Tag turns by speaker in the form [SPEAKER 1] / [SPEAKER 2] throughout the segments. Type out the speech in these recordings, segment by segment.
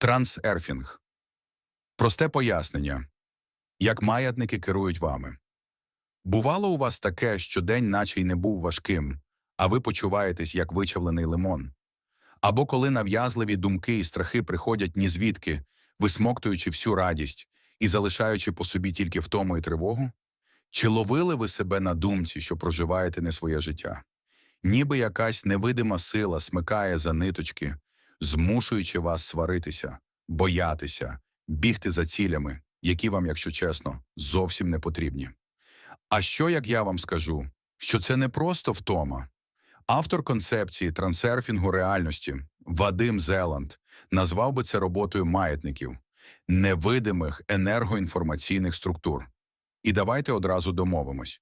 [SPEAKER 1] Трансерфінг. Просте пояснення. Як маятники керують вами. Бувало у вас таке, що день наче й не був важким, а ви почуваєтесь як вичавлений лимон. Або коли нав'язливі думки і страхи приходять ні звідки, висмоктуючи всю радість і залишаючи по собі тільки втому і тривогу? Чи ловили ви себе на думці, що проживаєте не своє життя? Ніби якась невидима сила смикає за ниточки, змушуючи вас сваритися, боятися, бігти за цілями, які вам, якщо чесно, зовсім не потрібні. А що як я вам скажу, що це не просто втома? Автор концепції трансерфінгу реальності Вадим Зеланд назвав би це роботою маятників, невидимих енергоінформаційних структур. І давайте одразу домовимось.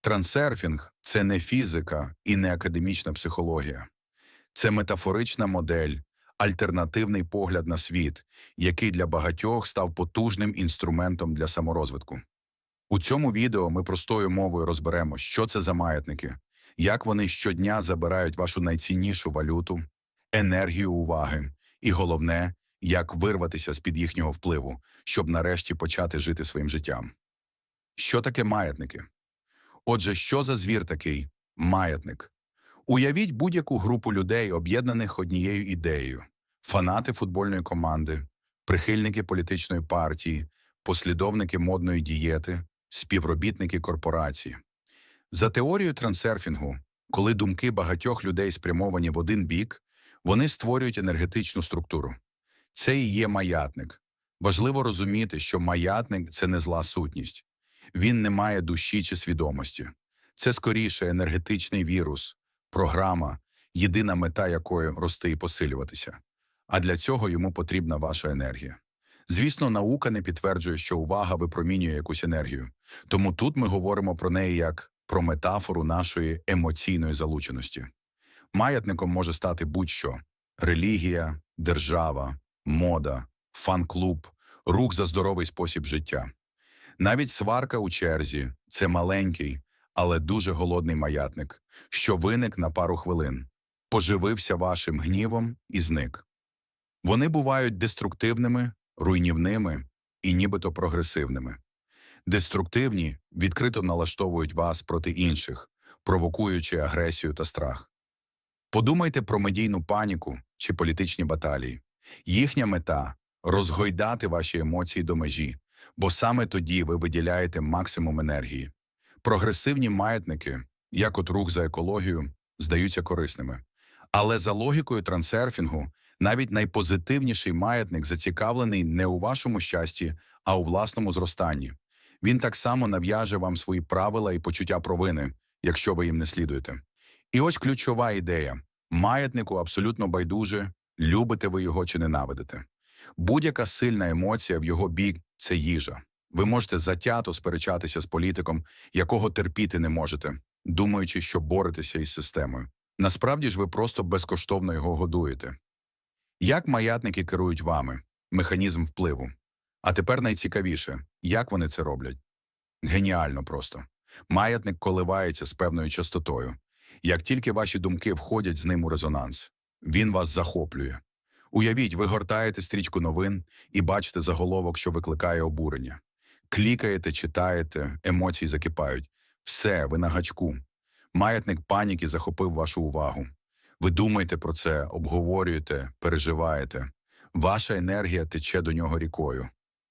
[SPEAKER 1] Трансерфінг це не фізика і не академічна психологія. Це метафорична модель, альтернативний погляд на світ, який для багатьох став потужним інструментом для саморозвитку. У цьому відео ми простою мовою розберемо, що це за маятники, як вони щодня забирають вашу найціннішу валюту, енергію уваги, і головне, як вирватися з-під їхнього впливу, щоб нарешті почати жити своїм життям. Що таке маятники? Отже, що за звір такий маятник? Уявіть будь-яку групу людей, об'єднаних однією ідеєю: фанати футбольної команди, прихильники політичної партії, послідовники модної дієти, співробітники корпорації. За теорією трансерфінгу, коли думки багатьох людей спрямовані в один бік, вони створюють енергетичну структуру. Це і є маятник. Важливо розуміти, що маятник це не зла сутність. Він не має душі чи свідомості. Це скоріше енергетичний вірус, програма, єдина мета якої рости і посилюватися. А для цього йому потрібна ваша енергія. Звісно, наука не підтверджує, що увага випромінює якусь енергію. Тому тут ми говоримо про неї як про метафору нашої емоційної залученості. Маятником може стати будь-що релігія, держава, мода, фан-клуб, рух за здоровий спосіб життя. Навіть сварка у черзі це маленький, але дуже голодний маятник, що виник на пару хвилин, поживився вашим гнівом і зник. Вони бувають деструктивними, руйнівними і нібито прогресивними. Деструктивні відкрито налаштовують вас проти інших, провокуючи агресію та страх. Подумайте про медійну паніку чи політичні баталії. Їхня мета розгойдати ваші емоції до межі, бо саме тоді ви виділяєте максимум енергії. Прогресивні маятники, як от рух за екологію, здаються корисними. Але за логікою трансерфінгу, навіть найпозитивніший маятник зацікавлений не у вашому щасті, а у власному зростанні. Він так само нав'яже вам свої правила і почуття провини, якщо ви їм не слідуєте. І ось ключова ідея: маятнику абсолютно байдуже, любите ви його чи ненавидите. Будь-яка сильна емоція в його бік це їжа. Ви можете затято сперечатися з політиком, якого терпіти не можете, думаючи, що боретеся із системою. Насправді ж ви просто безкоштовно його годуєте. Як маятники керують вами? Механізм впливу. А тепер найцікавіше, як вони це роблять? Геніально просто. Маятник коливається з певною частотою. Як тільки ваші думки входять з ним у резонанс, він вас захоплює. Уявіть, ви гортаєте стрічку новин і бачите заголовок, що викликає обурення. Клікаєте, читаєте, емоції закипають. Все, ви на гачку. Маятник паніки захопив вашу увагу. Ви думаєте про це, обговорюєте, переживаєте. Ваша енергія тече до нього рікою.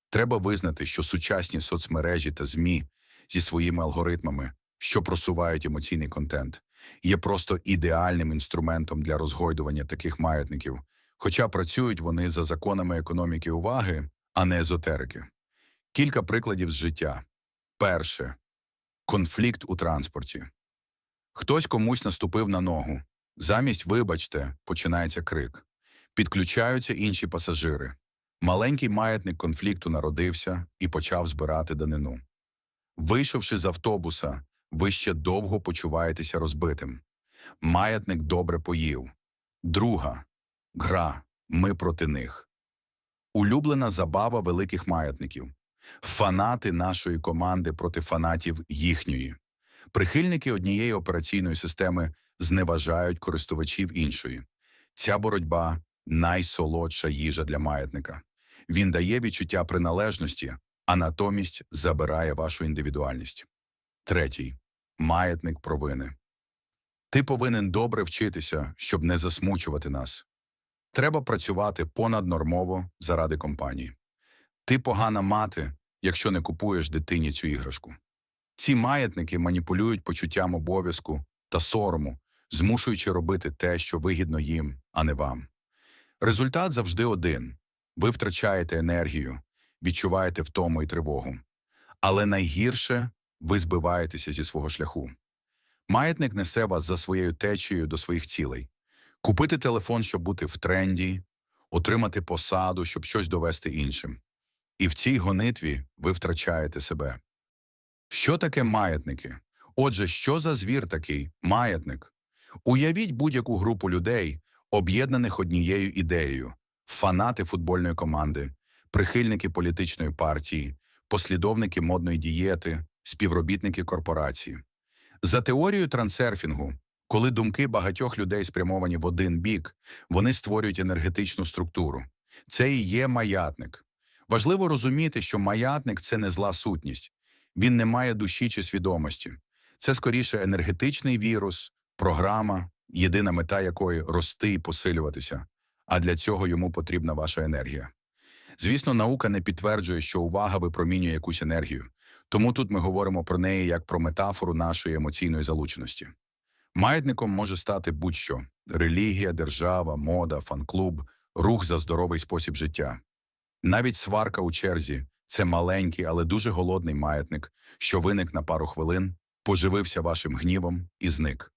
[SPEAKER 1] Треба визнати, що сучасні соцмережі та ЗМІ зі своїми алгоритмами, що просувають емоційний контент, є просто ідеальним інструментом для розгойдування таких маятників, хоча працюють вони за законами економіки уваги, а не езотерики. Кілька прикладів з життя. Перше конфлікт у транспорті. Хтось комусь наступив на ногу. Замість вибачте, починається крик. Підключаються інші пасажири. Маленький маятник конфлікту народився і почав збирати данину. Вийшовши з автобуса, ви ще довго почуваєтеся розбитим. Маятник добре поїв. Друга гра. Ми проти них. Улюблена забава великих маятників. Фанати нашої команди проти фанатів їхньої. Прихильники однієї операційної системи зневажають користувачів іншої. Ця боротьба найсолодша їжа для маятника. Він дає відчуття приналежності, а натомість забирає вашу індивідуальність. Третій маятник провини. Ти повинен добре вчитися, щоб не засмучувати нас. Треба працювати понаднормово заради компанії. Ти погана мати, якщо не купуєш дитині цю іграшку. Ці маятники маніпулюють почуттям обов'язку та сорому, змушуючи робити те, що вигідно їм, а не вам. Результат завжди один ви втрачаєте енергію, відчуваєте втому і тривогу. Але найгірше ви збиваєтеся зі свого шляху. Маятник несе вас за своєю течією до своїх цілей. Купити телефон, щоб бути в тренді, отримати посаду, щоб щось довести іншим. І в цій гонитві ви втрачаєте себе. Що таке маятники? Отже, що за звір такий маятник? Уявіть будь-яку групу людей, об'єднаних однією ідеєю: фанати футбольної команди, прихильники політичної партії, послідовники модної дієти, співробітники корпорації. За теорією трансерфінгу, коли думки багатьох людей спрямовані в один бік, вони створюють енергетичну структуру. Це і є маятник. Важливо розуміти, що маятник це не зла сутність, він не має душі чи свідомості. Це скоріше енергетичний вірус, програма, єдина мета якої рости і посилюватися, а для цього йому потрібна ваша енергія. Звісно, наука не підтверджує, що увага випромінює якусь енергію, тому тут ми говоримо про неї як про метафору нашої емоційної залученості. Маятником може стати будь-що релігія, держава, мода, фан-клуб, рух за здоровий спосіб життя. Навіть сварка у черзі це маленький, але дуже голодний маятник, що виник на пару хвилин, поживився вашим гнівом і зник.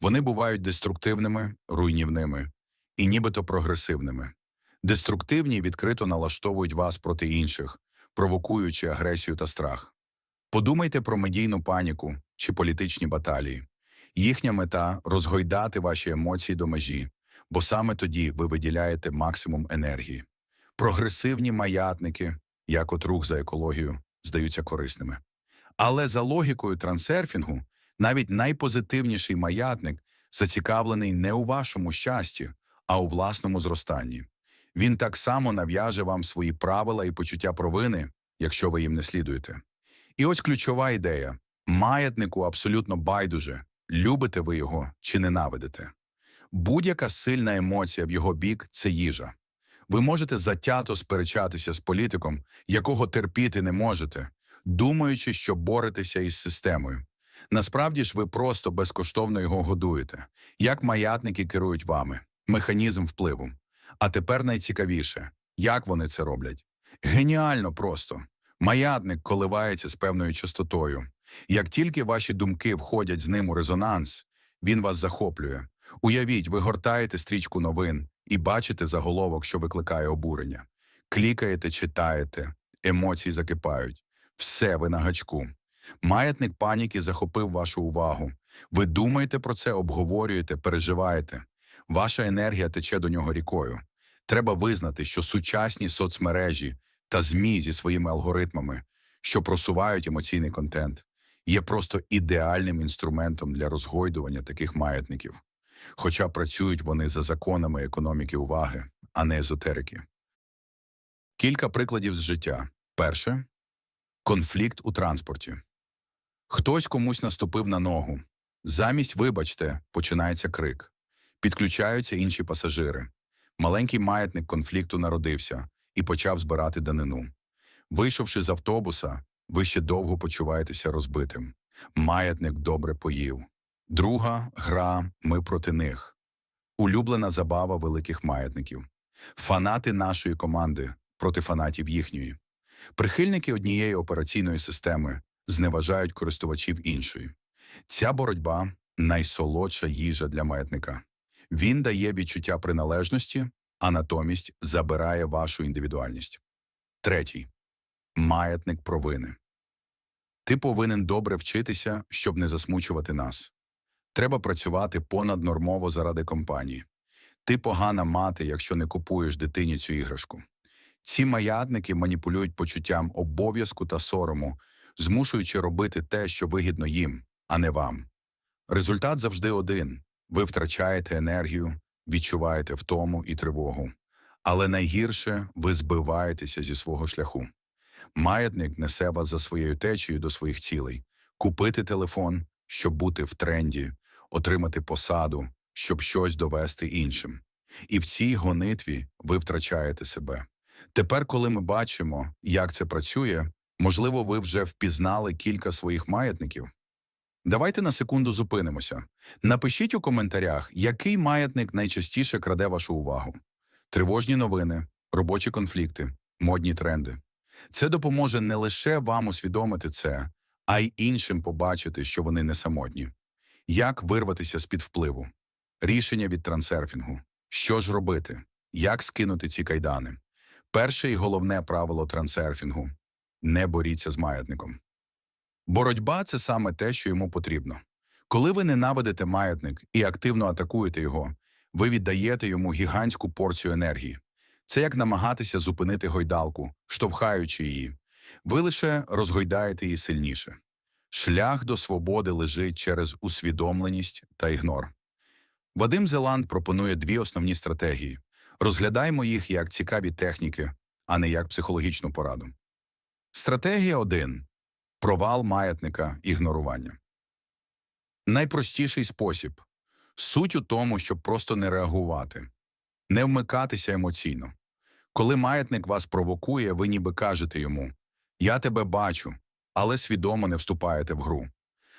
[SPEAKER 1] Вони бувають деструктивними, руйнівними і нібито прогресивними. Деструктивні відкрито налаштовують вас проти інших, провокуючи агресію та страх. Подумайте про медійну паніку чи політичні баталії. Їхня мета розгойдати ваші емоції до межі, бо саме тоді ви виділяєте максимум енергії. Прогресивні маятники, як от рух за екологію, здаються корисними. Але за логікою трансерфінгу, навіть найпозитивніший маятник зацікавлений не у вашому щасті, а у власному зростанні. Він так само нав'яже вам свої правила і почуття провини, якщо ви їм не слідуєте. І ось ключова ідея: маятнику абсолютно байдуже, любите ви його чи ненавидите. Будь-яка сильна емоція в його бік це їжа. Ви можете затято сперечатися з політиком, якого терпіти не можете, думаючи, що боретеся із системою. Насправді ж ви просто безкоштовно його годуєте. Як маятники керують вами, механізм впливу. А тепер найцікавіше, як вони це роблять. Геніально просто. Маятник коливається з певною частотою. Як тільки ваші думки входять з ним у резонанс, він вас захоплює. Уявіть, ви гортаєте стрічку новин і бачите заголовок, що викликає обурення. Клікаєте, читаєте, емоції закипають. Все ви на гачку. Маятник паніки захопив вашу увагу. Ви думаєте про це, обговорюєте, переживаєте. Ваша енергія тече до нього рікою. Треба визнати, що сучасні соцмережі та ЗМІ зі своїми алгоритмами, що просувають емоційний контент, є просто ідеальним інструментом для розгойдування таких маятників. Хоча працюють вони за законами економіки уваги, а не езотерики. Кілька прикладів з життя. Перше конфлікт у транспорті. Хтось комусь наступив на ногу. Замість вибачте, починається крик. Підключаються інші пасажири. Маленький маятник конфлікту народився і почав збирати данину. Вийшовши з автобуса, ви ще довго почуваєтеся розбитим. Маятник добре поїв. Друга гра ми проти них. Улюблена забава великих маятників. Фанати нашої команди проти фанатів їхньої. Прихильники однієї операційної системи зневажають користувачів іншої. Ця боротьба найсолодша їжа для маятника. Він дає відчуття приналежності, а натомість забирає вашу індивідуальність. Третій маятник провини. Ти повинен добре вчитися, щоб не засмучувати нас. Треба працювати понаднормово заради компанії. Ти погана мати, якщо не купуєш дитині цю іграшку. Ці маятники маніпулюють почуттям обов'язку та сорому, змушуючи робити те, що вигідно їм, а не вам. Результат завжди один ви втрачаєте енергію, відчуваєте втому і тривогу. Але найгірше ви збиваєтеся зі свого шляху. Маятник несе вас за своєю течією до своїх цілей. Купити телефон, щоб бути в тренді, отримати посаду, щоб щось довести іншим. І в цій гонитві ви втрачаєте себе. Тепер, коли ми бачимо, як це працює, можливо, ви вже впізнали кілька своїх маятників. Давайте на секунду зупинимося. Напишіть у коментарях, який маятник найчастіше краде вашу увагу. Тривожні новини, робочі конфлікти, модні тренди. Це допоможе не лише вам усвідомити це, а й іншим побачити, що вони не самотні. Як вирватися з-під впливу? Рішення від трансерфінгу. Що ж робити? Як скинути ці кайдани? Перше і головне правило трансерфінгу – не боріться з маятником. Боротьба – це саме те, що йому потрібно. Коли ви ненавидите маятник і активно атакуєте його, ви віддаєте йому гігантську порцію енергії. Це як намагатися зупинити гойдалку, штовхаючи її. Ви лише розгойдаєте її сильніше. Шлях до свободи лежить через усвідомленість та ігнор. Вадим Зеланд пропонує дві основні стратегії. Розглядаймо їх як цікаві техніки, а не як психологічну пораду. Стратегія 1. Провал маятника ігнорування. Найпростіший спосіб. Суть у тому, щоб просто не реагувати, не вмикатися емоційно. Коли маятник вас провокує, ви ніби кажете йому «Я тебе бачу», але свідомо не вступаєте в гру.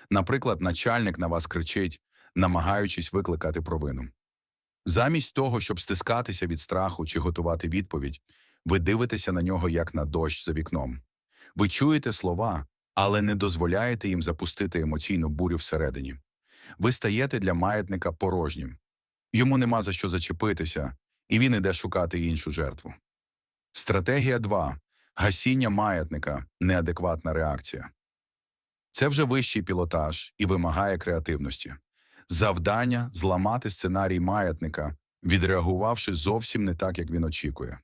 [SPEAKER 1] Наприклад, начальник на вас кричить, намагаючись викликати провину. Замість того, щоб стискатися від страху чи готувати відповідь, ви дивитеся на нього як на дощ за вікном. Ви чуєте слова, але не дозволяєте їм запустити емоційну бурю всередині. Ви стаєте для маятника порожнім. Йому нема за що зачепитися, і він іде шукати іншу жертву. Стратегія 2. Гасіння маятника – неадекватна реакція. Це вже вищий пілотаж і вимагає креативності. Завдання – зламати сценарій маятника, відреагувавши зовсім не так, як він очікує.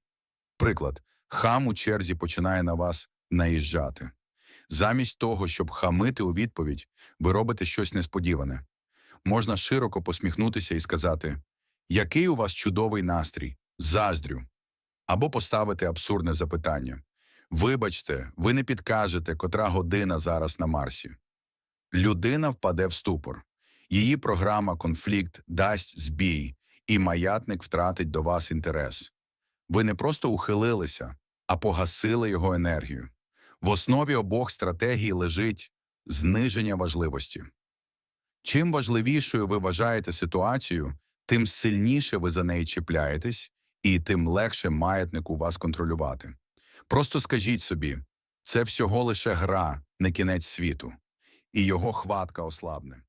[SPEAKER 1] Приклад. Хам у черзі починає на вас наїжджати. Замість того, щоб хамити у відповідь, ви робите щось несподіване. Можна широко посміхнутися і сказати «Який у вас чудовий настрій? Заздрю». Або поставити абсурдне запитання. Вибачте, ви не підкажете, котра година зараз на Марсі. Людина впаде в ступор. Її програма «Конфлікт» дасть збій, і маятник втратить до вас інтерес. Ви не просто ухилилися, а погасили його енергію. В основі обох стратегій лежить зниження важливості. Чим важливішою ви вважаєте ситуацію, тим сильніше ви за неї чіпляєтесь, і тим легше маятнику вас контролювати. Просто скажіть собі, це всього лише гра, не кінець світу, і його хватка ослабне.